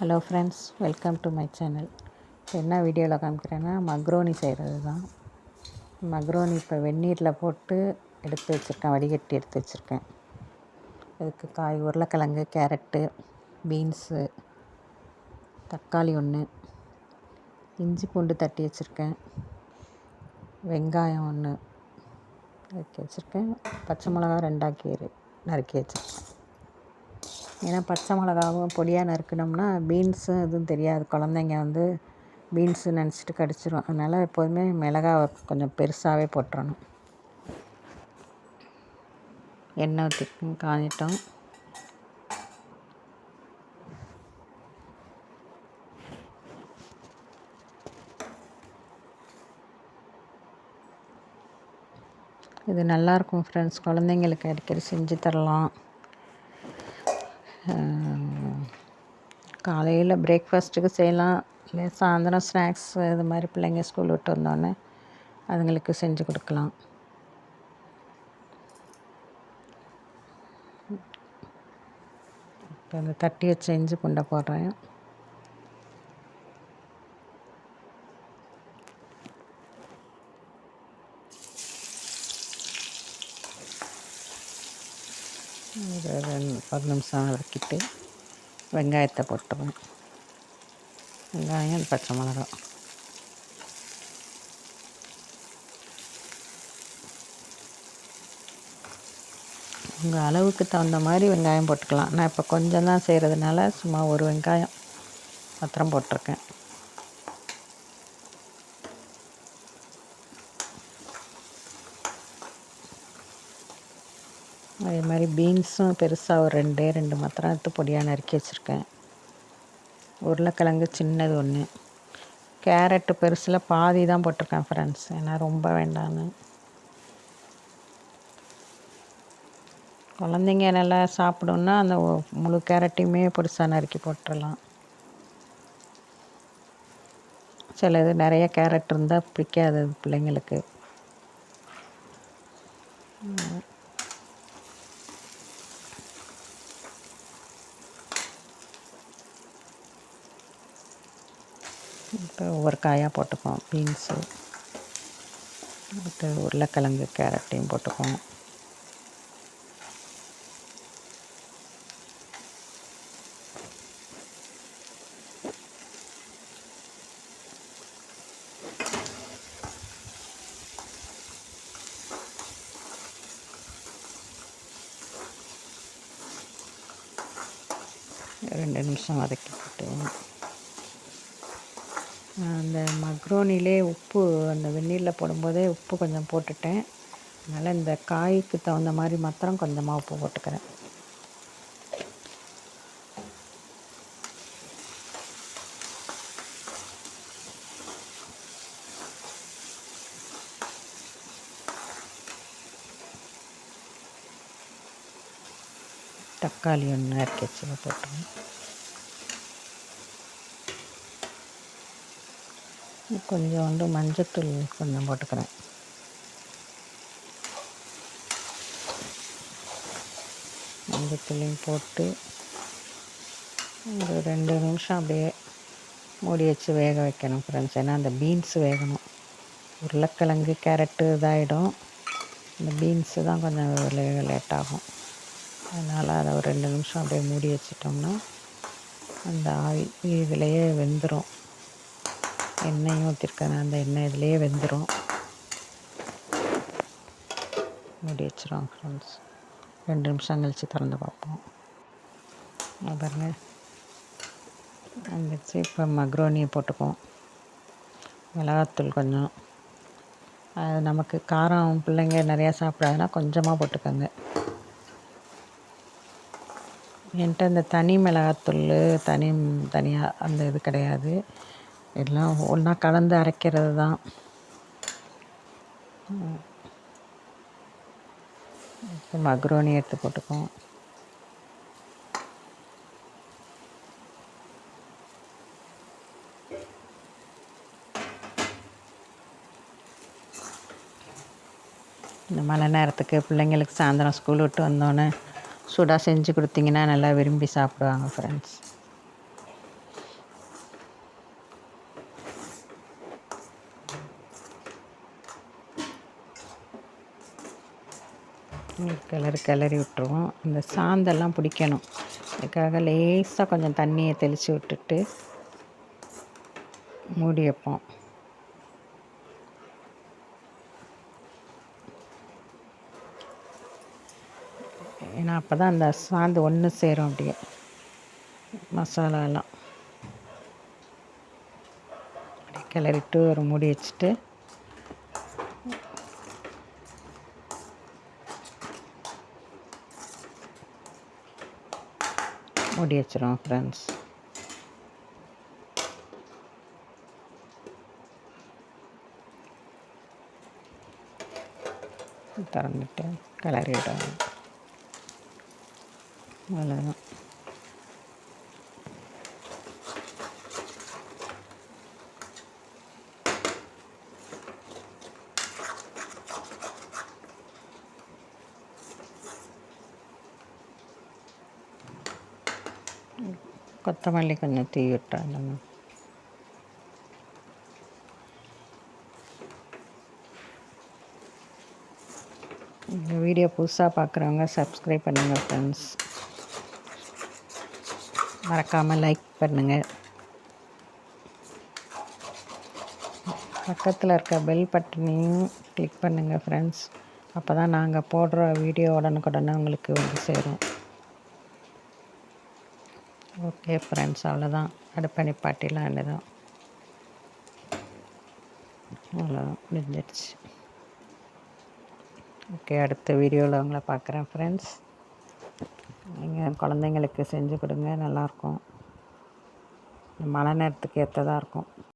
Hello friends welcome to my channel. இப்போ என்ன வீடியோவில் காமிக்கிறேன்னா மக்ரோனி செய்கிறது தான். மக்ரோனி இப்போ வெந்நீரில் போட்டு எடுத்து வச்சுருக்கேன் வடிகட்டி எடுத்து வச்சுருக்கேன். அதுக்கு காய் உருளைக்கிழங்கு கேரட்டு பீன்ஸு தக்காளி ஒன்று இஞ்சி பூண்டு தட்டி வச்சுருக்கேன் வெங்காயம் ஒன்று நறுக்கி வச்சுருக்கேன் பச்சை மிளகா ரெண்டாக்கி நறுக்கி வச்சுருக்கேன். ஏன்னா பச்சை மிளகாவும் பொடியாக நறுக்கணும்னா பீன்ஸும் எதுவும் தெரியாது. குழந்தைங்க வந்து பீன்ஸு நினச்சிட்டு கடிச்சிரும். அதனால் எப்போதுமே மிளகா கொஞ்சம் பெருசாகவே போட்டுறணும். எண்ணெய் ஊற்றி காஞ்சிட்டோம். இது நல்லாயிருக்கும் ஃப்ரெண்ட்ஸ் குழந்தைங்களுக்கு அடிக்கடி செஞ்சு தரலாம். காலையில் பிரேக்ஃபாஸ்ட்டுக்கு செய்யலாம். இல்லை சாயந்தரம் ஸ்நாக்ஸ் இது மாதிரி பிள்ளைங்க ஸ்கூல் விட்டு வந்தோடனே அதுங்களுக்கு செஞ்சு கொடுக்கலாம். இப்போ அந்த தட்டி செஞ்சு இஞ்சி பூண்டை போடுறேன். ஒரு ரெண்டு பத்து நிமிஷம் வதக்கிட்டு வெங்காயத்தை போட்டுருவேன் வெங்காயம் பச்சை மிளகா உங்கள் அளவுக்கு தகுந்த மாதிரி வெங்காயம் போட்டுக்கலாம். நான் இப்போ கொஞ்சம் தான் செய்கிறதுனால சும்மா ஒரு வெங்காயம் பத்திரம் போட்டிருக்கேன். அதே மாதிரி பீன்ஸும் பெருசாக ஒரு ரெண்டே ரெண்டு மாத்திரம் எடுத்து பொடியாக நறுக்கி வச்சுருக்கேன். உருளைக்கிழங்கு சின்னது ஒன்று கேரட்டு பெருசில் பாதி தான் போட்டிருக்கேன் ஃப்ரெண்ட்ஸ் ஏன்னா ரொம்ப வேண்டான்னு. குழந்தைங்க நல்லா சாப்பிடுன்னா அந்த முழு கேரட்டையுமே பெருசாக நறுக்கி போட்டுடலாம் சிலது நிறைய கேரட் இருந்தால் பிடிக்காது பிள்ளைங்களுக்கு. இப்போ ஒவ்வொரு காயாக போட்டுக்குவோம் பீன்ஸு. அடுத்து உருளைக்கிழங்கு கேரட்டையும் போட்டுக்குவோம். ரெண்டு நிமிஷம் வதக்கி போட்டுவோம் அந்த மக்ரோனிலே உப்பு அந்த வெந்நீரில் போடும்போதே உப்பு கொஞ்சம் போட்டுட்டேன். அதனால் இந்த காய்க்கு தகுந்த மாதிரி மாத்திரம் கொஞ்சமாக உப்பு போட்டுக்கிறேன். தக்காளி ஒன்று இறக்கி வச்சு போட்டுருவேன். கொஞ்சோண்டு மஞ்சத்தூள் கொஞ்சம் போட்டுக்கிறேன். மஞ்சத்தூளையும் போட்டு ஒரு ரெண்டு நிமிஷம் அப்படியே மூடி வச்சு வேக வைக்கணும் ஃப்ரெண்ட்ஸ் ஏன்னா அந்த பீன்ஸ் வேகணும். உருளைக்கிழங்கு கேரட்டு இதாகிடும் இந்த பீன்ஸு தான் கொஞ்சம் வேக லேட்டாகும் அதனால் அதை ஒரு ரெண்டு நிமிஷம் அப்படியே மூடி வச்சிட்டோம்னா அந்த ஆவி இதிலையே வெந்துடும் எண்ணெயும் ஊற்றிருக்கேன் அந்த எண்ணெய் இதுலேயே வெந்துடும் மூடி வச்சிரும் ஃப்ரெண்ட்ஸ் ரெண்டு நிமிஷம் கழித்து திறந்து பார்ப்போம். பாருங்க. வந்துச்சு இப்போ மக்ரோனியை போட்டுக்குவோம். மிளகாத்தூள் கொஞ்சம். அது நமக்கு காரம் பிள்ளைங்க நிறையா சாப்பிடாதுன்னா கொஞ்சமாக போட்டுக்கோங்க. என்கிட்ட இந்த தனி மிளகாத்தூள் தனி தனியாக அந்த இது கிடையாது. எல்லாம் ஒன்றா கலந்து அரைக்கிறது தான். மக்ரோனி எடுத்து போட்டுக்குவோம். இந்த மழை நேரத்துக்கு பிள்ளைங்களுக்கு சாயந்தரம் ஸ்கூல் விட்டு வந்தோன்னே சூடாக செஞ்சு கொடுத்தீங்கன்னா நல்லா விரும்பி சாப்பிடுவாங்க ஃப்ரெண்ட்ஸ் கிளறி கிளறி விட்டுருவோம். அந்த சாந்தெல்லாம் பிடிக்கணும். அதுக்காக லேசாக கொஞ்சம் தண்ணியை தெளித்து விட்டுட்டு மூடி வைப்போம். ஏன்னா அப்போ தான் அந்த சாந்து ஒன்று சேரும் அப்படியே. மசாலாலாம். அப்படியே கிளறிட்டு ஒரு மூடி வச்சுட்டு மூடி வச்சிருவோம் ஃப்ரெண்ட்ஸ் திறந்துட்டு கிளறி விடுவோம் அவ்வளோதான் கொத்தமல்லி கொஞ்சம் தீ விட்டாங்க இந்த வீடியோ புதுசாக பார்க்குறவங்க சப்ஸ்கிரைப் பண்ணுங்கள் ஃப்ரெண்ட்ஸ் மறக்காமல் லைக் பண்ணுங்கள் பக்கத்தில் இருக்க பெல் பட்டனையும் கிளிக் பண்ணுங்கள் ஃப்ரெண்ட்ஸ் அப்போ தான் நாங்கள் போடுற வீடியோ உடனுக்குடனே உங்களுக்கு வந்து சேரும். ஓகே ஃப்ரெண்ட்ஸ் அவ்வளோதான் அடுப்பை நிப்பாட்டிலாம் தான் அவ்வளோதான் முடிஞ்சிடுச்சு. ஓகே அடுத்த வீடியோவில் உங்களை பார்க்குறேன் ஃப்ரெண்ட்ஸ் நீங்கள் குழந்தைங்களுக்கு செஞ்சு கொடுங்க நல்லாயிருக்கும் மழை நேரத்துக்கு ஏற்றதாக இருக்கும்.